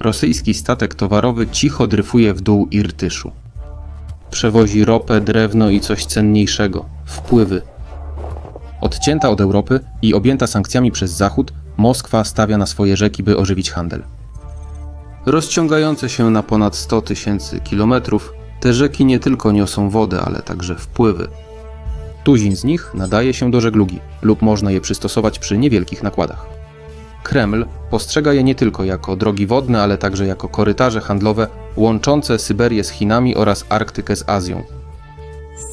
rosyjski statek towarowy cicho dryfuje w dół Irtyszu. Przewozi ropę, drewno i coś cenniejszego wpływy. Odcięta od Europy i objęta sankcjami przez Zachód, Moskwa stawia na swoje rzeki, by ożywić handel. Rozciągające się na ponad 100 tysięcy kilometrów, te rzeki nie tylko niosą wodę, ale także wpływy. Tuzin z nich nadaje się do żeglugi lub można je przystosować przy niewielkich nakładach. Kreml postrzega je nie tylko jako drogi wodne, ale także jako korytarze handlowe łączące Syberię z Chinami oraz Arktykę z Azją.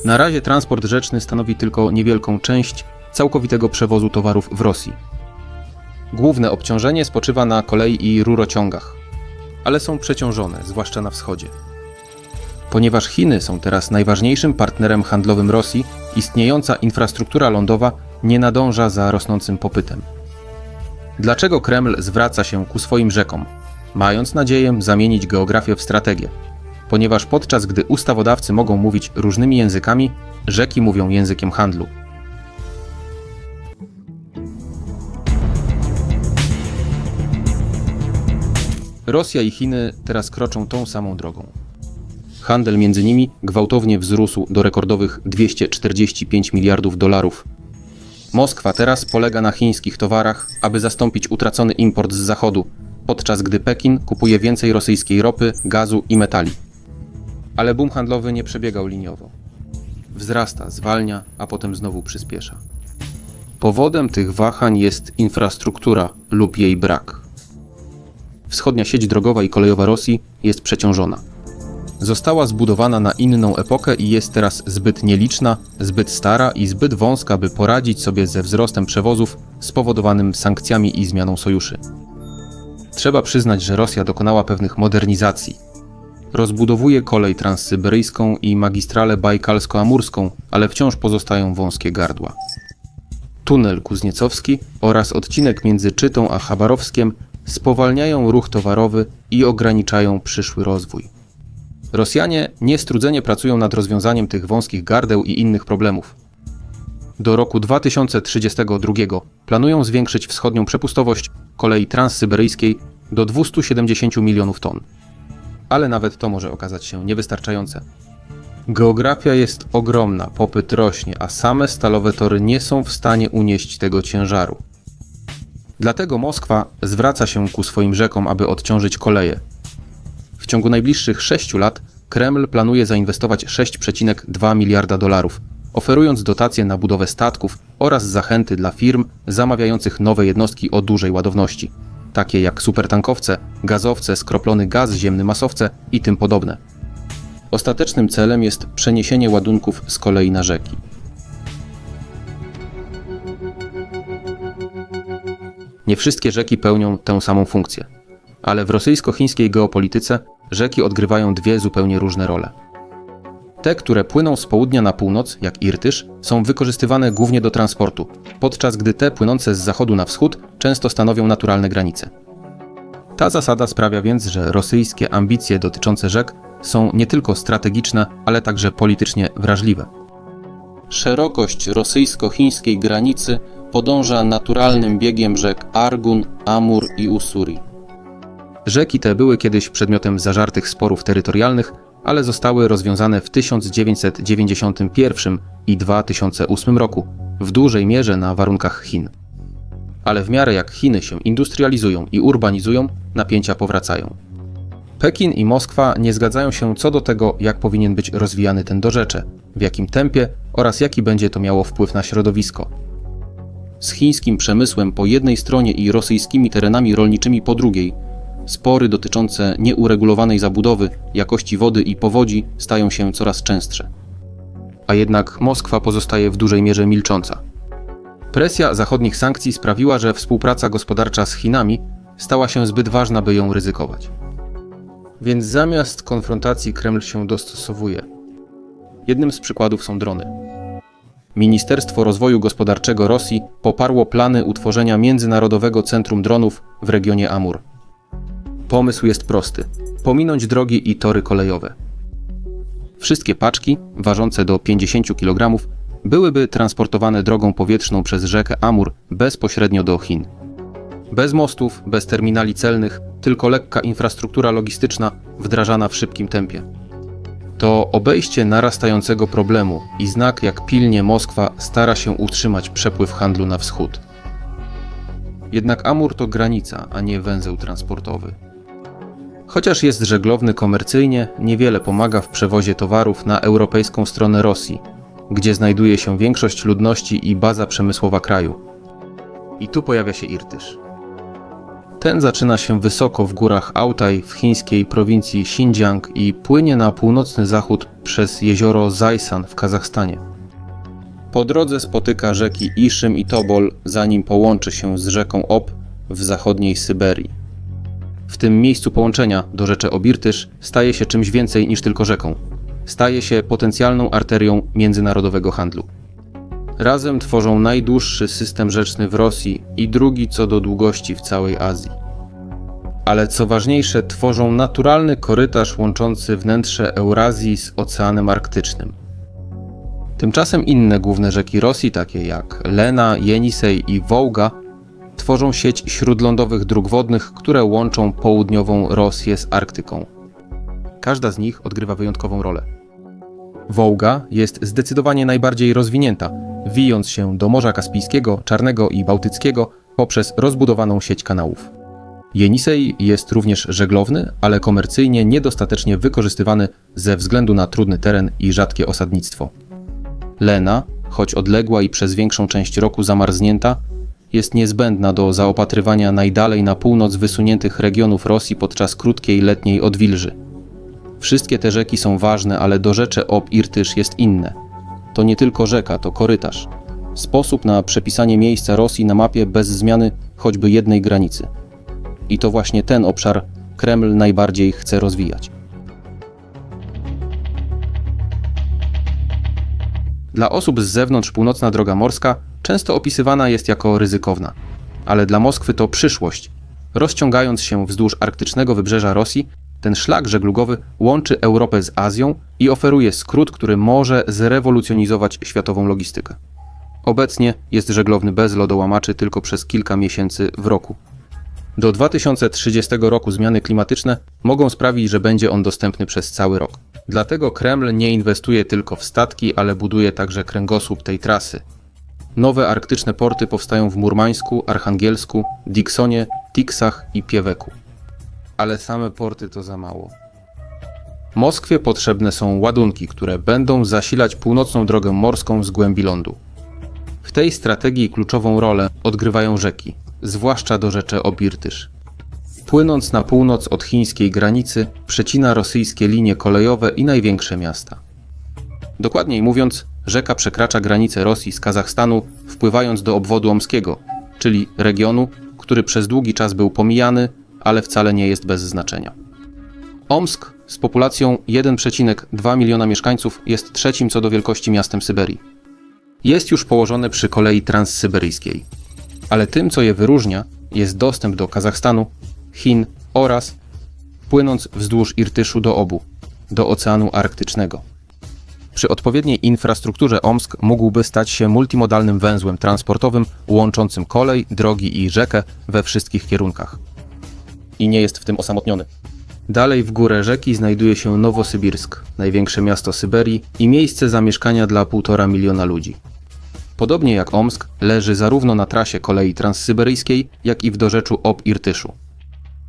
Na razie transport rzeczny stanowi tylko niewielką część całkowitego przewozu towarów w Rosji. Główne obciążenie spoczywa na kolei i rurociągach, ale są przeciążone, zwłaszcza na wschodzie. Ponieważ Chiny są teraz najważniejszym partnerem handlowym Rosji, istniejąca infrastruktura lądowa nie nadąża za rosnącym popytem. Dlaczego Kreml zwraca się ku swoim rzekom, mając nadzieję zamienić geografię w strategię? Ponieważ podczas gdy ustawodawcy mogą mówić różnymi językami, rzeki mówią językiem handlu. Rosja i Chiny teraz kroczą tą samą drogą. Handel między nimi gwałtownie wzrósł do rekordowych 245 miliardów dolarów. Moskwa teraz polega na chińskich towarach, aby zastąpić utracony import z zachodu, podczas gdy Pekin kupuje więcej rosyjskiej ropy, gazu i metali. Ale boom handlowy nie przebiegał liniowo. Wzrasta, zwalnia, a potem znowu przyspiesza. Powodem tych wahań jest infrastruktura lub jej brak. Wschodnia sieć drogowa i kolejowa Rosji jest przeciążona. Została zbudowana na inną epokę i jest teraz zbyt nieliczna, zbyt stara i zbyt wąska, by poradzić sobie ze wzrostem przewozów spowodowanym sankcjami i zmianą sojuszy. Trzeba przyznać, że Rosja dokonała pewnych modernizacji. Rozbudowuje kolej transsyberyjską i magistralę bajkalsko-amurską, ale wciąż pozostają wąskie gardła. Tunel Kuzniecowski oraz odcinek między Czytą a Chabarowskiem spowalniają ruch towarowy i ograniczają przyszły rozwój. Rosjanie niestrudzenie pracują nad rozwiązaniem tych wąskich gardeł i innych problemów. Do roku 2032 planują zwiększyć wschodnią przepustowość kolei transsyberyjskiej do 270 milionów ton. Ale nawet to może okazać się niewystarczające. Geografia jest ogromna, popyt rośnie, a same stalowe tory nie są w stanie unieść tego ciężaru. Dlatego Moskwa zwraca się ku swoim rzekom, aby odciążyć koleje. W ciągu najbliższych 6 lat Kreml planuje zainwestować 6,2 miliarda dolarów, oferując dotacje na budowę statków oraz zachęty dla firm zamawiających nowe jednostki o dużej ładowności, takie jak supertankowce, gazowce, skroplony gaz ziemny masowce i tym podobne. Ostatecznym celem jest przeniesienie ładunków z kolei na rzeki. Nie wszystkie rzeki pełnią tę samą funkcję, ale w rosyjsko-chińskiej geopolityce rzeki odgrywają dwie zupełnie różne role. Te, które płyną z południa na północ, jak Irtysz, są wykorzystywane głównie do transportu, podczas gdy te płynące z zachodu na wschód często stanowią naturalne granice. Ta zasada sprawia więc, że rosyjskie ambicje dotyczące rzek są nie tylko strategiczne, ale także politycznie wrażliwe. Szerokość rosyjsko-chińskiej granicy podąża naturalnym biegiem rzek Argun, Amur i Usuri. Rzeki te były kiedyś przedmiotem zażartych sporów terytorialnych, ale zostały rozwiązane w 1991 i 2008 roku, w dużej mierze na warunkach Chin. Ale w miarę jak Chiny się industrializują i urbanizują, napięcia powracają. Pekin i Moskwa nie zgadzają się co do tego, jak powinien być rozwijany ten dorzecze, w jakim tempie oraz jaki będzie to miało wpływ na środowisko. Z chińskim przemysłem po jednej stronie i rosyjskimi terenami rolniczymi po drugiej, spory dotyczące nieuregulowanej zabudowy, jakości wody i powodzi stają się coraz częstsze. A jednak Moskwa pozostaje w dużej mierze milcząca. Presja zachodnich sankcji sprawiła, że współpraca gospodarcza z Chinami stała się zbyt ważna, by ją ryzykować. Więc zamiast konfrontacji Kreml się dostosowuje. Jednym z przykładów są drony. Ministerstwo Rozwoju Gospodarczego Rosji poparło plany utworzenia Międzynarodowego Centrum Dronów w regionie Amur. Pomysł jest prosty: pominąć drogi i tory kolejowe. Wszystkie paczki, ważące do 50 kg, byłyby transportowane drogą powietrzną przez rzekę Amur bezpośrednio do Chin. Bez mostów, bez terminali celnych, tylko lekka infrastruktura logistyczna wdrażana w szybkim tempie. To obejście narastającego problemu i znak, jak pilnie Moskwa stara się utrzymać przepływ handlu na wschód. Jednak Amur to granica, a nie węzeł transportowy. Chociaż jest żeglowny komercyjnie, niewiele pomaga w przewozie towarów na europejską stronę Rosji, gdzie znajduje się większość ludności i baza przemysłowa kraju. I tu pojawia się Irtysz. Ten zaczyna się wysoko w górach Altaj w chińskiej prowincji Xinjiang i płynie na północny zachód przez jezioro Zajsan w Kazachstanie. Po drodze spotyka rzeki Iszym i Tobol, zanim połączy się z rzeką Ob w zachodniej Syberii. W tym miejscu połączenia do rzeczy Obirtysz staje się czymś więcej niż tylko rzeką. Staje się potencjalną arterią międzynarodowego handlu. Razem tworzą najdłuższy system rzeczny w Rosji i drugi co do długości w całej Azji. Ale co ważniejsze, tworzą naturalny korytarz łączący wnętrze Eurazji z Oceanem Arktycznym. Tymczasem inne główne rzeki Rosji, takie jak Lena, Jenisej i Wołga, tworzą sieć śródlądowych dróg wodnych, które łączą południową Rosję z Arktyką. Każda z nich odgrywa wyjątkową rolę. Wołga jest zdecydowanie najbardziej rozwinięta, wijąc się do Morza Kaspijskiego, Czarnego i Bałtyckiego poprzez rozbudowaną sieć kanałów. Jenisej jest również żeglowny, ale komercyjnie niedostatecznie wykorzystywany ze względu na trudny teren i rzadkie osadnictwo. Lena, choć odległa i przez większą część roku zamarznięta, jest niezbędna do zaopatrywania najdalej na północ wysuniętych regionów Rosji podczas krótkiej letniej odwilży. Wszystkie te rzeki są ważne, ale do rzeczy Ob Irtysz jest inne. To nie tylko rzeka, to korytarz. Sposób na przepisanie miejsca Rosji na mapie bez zmiany choćby jednej granicy. I to właśnie ten obszar Kreml najbardziej chce rozwijać. Dla osób z zewnątrz północna droga morska często opisywana jest jako ryzykowna, ale dla Moskwy to przyszłość. Rozciągając się wzdłuż arktycznego wybrzeża Rosji, ten szlak żeglugowy łączy Europę z Azją i oferuje skrót, który może zrewolucjonizować światową logistykę. Obecnie jest żeglowny bez lodołamaczy tylko przez kilka miesięcy w roku. Do 2030 roku zmiany klimatyczne mogą sprawić, że będzie on dostępny przez cały rok. Dlatego Kreml nie inwestuje tylko w statki, ale buduje także kręgosłup tej trasy. Nowe arktyczne porty powstają w Murmańsku, Archangelsku, Diksonie, Tiksach i Pieweku. Ale same porty to za mało. Moskwie potrzebne są ładunki, które będą zasilać północną drogę morską z głębi lądu. W tej strategii kluczową rolę odgrywają rzeki, zwłaszcza do rzeczy Obirtysz. Płynąc na północ od chińskiej granicy, przecina rosyjskie linie kolejowe i największe miasta. Dokładniej mówiąc, rzeka przekracza granicę Rosji z Kazachstanu, wpływając do obwodu omskiego, czyli regionu, który przez długi czas był pomijany, ale wcale nie jest bez znaczenia. Omsk z populacją 1,2 miliona mieszkańców jest trzecim co do wielkości miastem Syberii. Jest już położone przy kolei transsyberyjskiej. Ale tym, co je wyróżnia, jest dostęp do Kazachstanu, Chin oraz płynąc wzdłuż Irtyszu do obu, do Oceanu Arktycznego. Przy odpowiedniej infrastrukturze Omsk mógłby stać się multimodalnym węzłem transportowym łączącym kolej, drogi i rzekę we wszystkich kierunkach. I nie jest w tym osamotniony. Dalej w górę rzeki znajduje się Nowosybirsk, największe miasto Syberii i miejsce zamieszkania dla półtora miliona ludzi. Podobnie jak Omsk, leży zarówno na trasie kolei transsyberyjskiej, jak i w dorzeczu Ob-Irtyszu.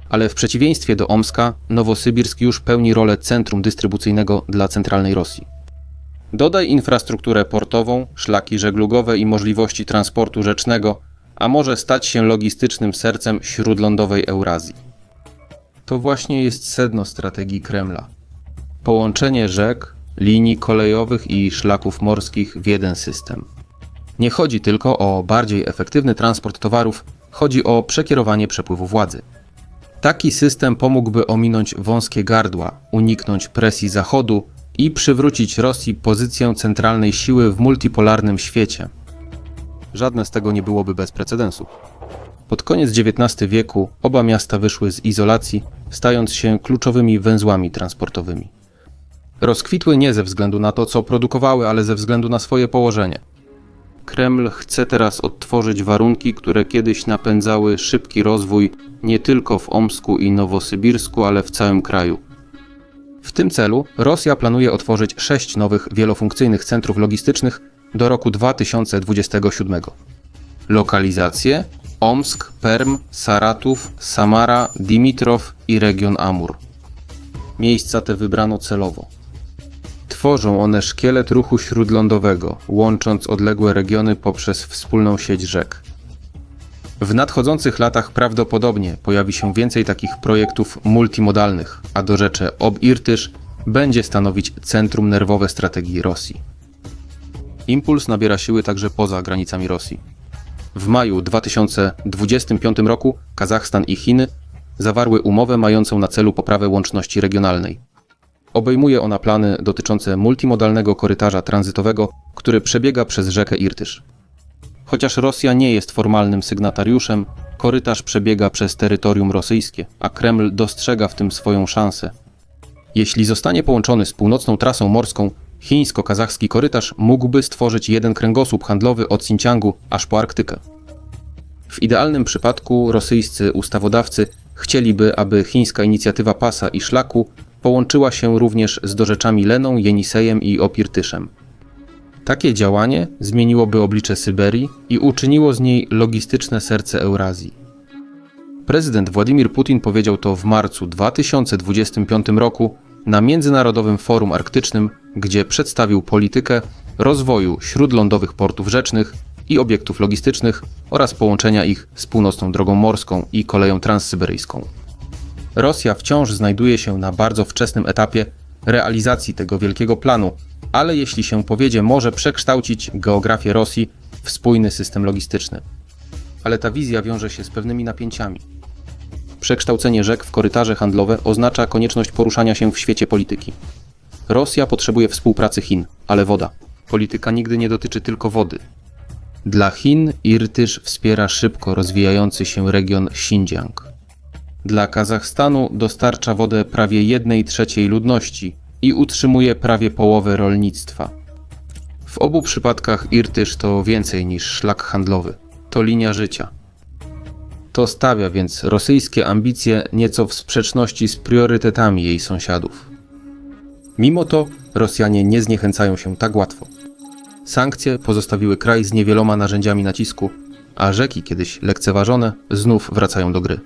Ale w przeciwieństwie do Omska, Nowosybirsk już pełni rolę centrum dystrybucyjnego dla centralnej Rosji. Dodaj infrastrukturę portową, szlaki żeglugowe i możliwości transportu rzecznego, a może stać się logistycznym sercem śródlądowej Eurazji. To właśnie jest sedno strategii Kremla. Połączenie rzek, linii kolejowych i szlaków morskich w jeden system. Nie chodzi tylko o bardziej efektywny transport towarów, chodzi o przekierowanie przepływu władzy. Taki system pomógłby ominąć wąskie gardła, uniknąć presji Zachodu i przywrócić Rosji pozycję centralnej siły w multipolarnym świecie. Żadne z tego nie byłoby bez precedensu. Pod koniec XIX wieku oba miasta wyszły z izolacji, stając się kluczowymi węzłami transportowymi. Rozkwitły nie ze względu na to, co produkowały, ale ze względu na swoje położenie. Kreml chce teraz odtworzyć warunki, które kiedyś napędzały szybki rozwój nie tylko w Omsku i Nowosybirsku, ale w całym kraju. W tym celu Rosja planuje otworzyć sześć nowych wielofunkcyjnych centrów logistycznych do roku 2027. Lokalizacje: Omsk, Perm, Saratów, Samara, Dimitrov i region Amur. Miejsca te wybrano celowo. Tworzą one szkielet ruchu śródlądowego, łącząc odległe regiony poprzez wspólną sieć rzek. W nadchodzących latach prawdopodobnie pojawi się więcej takich projektów multimodalnych, a do rzeczy Ob-Irtysz będzie stanowić centrum nerwowe strategii Rosji. Impuls nabiera siły także poza granicami Rosji. W maju 2025 roku Kazachstan i Chiny zawarły umowę mającą na celu poprawę łączności regionalnej. Obejmuje ona plany dotyczące multimodalnego korytarza tranzytowego, który przebiega przez rzekę Irtysz. Chociaż Rosja nie jest formalnym sygnatariuszem, korytarz przebiega przez terytorium rosyjskie, a Kreml dostrzega w tym swoją szansę. Jeśli zostanie połączony z północną trasą morską, chińsko-kazachski korytarz mógłby stworzyć jeden kręgosłup handlowy od Xinjiangu aż po Arktykę. W idealnym przypadku rosyjscy ustawodawcy chcieliby, aby chińska inicjatywa pasa i szlaku połączyła się również z dorzeczami Leną, Jenisejem i Opirtyszem. Takie działanie zmieniłoby oblicze Syberii i uczyniło z niej logistyczne serce Eurazji. Prezydent Władimir Putin powiedział to w marcu 2025 roku na Międzynarodowym Forum Arktycznym, gdzie przedstawił politykę rozwoju śródlądowych portów rzecznych i obiektów logistycznych oraz połączenia ich z północną drogą morską i koleją transsyberyjską. Rosja wciąż znajduje się na bardzo wczesnym etapie realizacji tego wielkiego planu, ale jeśli się powiedzie, może przekształcić geografię Rosji w spójny system logistyczny. Ale ta wizja wiąże się z pewnymi napięciami. Przekształcenie rzek w korytarze handlowe oznacza konieczność poruszania się w świecie polityki. Rosja potrzebuje współpracy Chin, ale woda. Polityka nigdy nie dotyczy tylko wody. Dla Chin Irtysz wspiera szybko rozwijający się region Xinjiang. Dla Kazachstanu dostarcza wodę prawie 1 trzeciej ludności i utrzymuje prawie połowę rolnictwa. W obu przypadkach Irtysz to więcej niż szlak handlowy, to linia życia. To stawia więc rosyjskie ambicje nieco w sprzeczności z priorytetami jej sąsiadów. Mimo to Rosjanie nie zniechęcają się tak łatwo. Sankcje pozostawiły kraj z niewieloma narzędziami nacisku, a rzeki kiedyś lekceważone znów wracają do gry.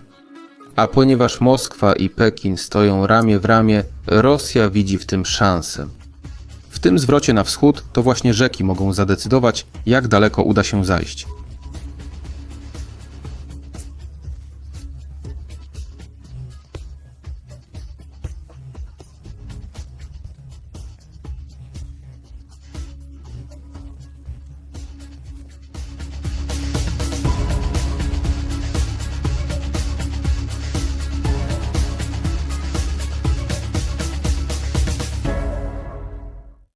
A ponieważ Moskwa i Pekin stoją ramię w ramię, Rosja widzi w tym szansę. W tym zwrocie na wschód to właśnie rzeki mogą zadecydować, jak daleko uda się zajść.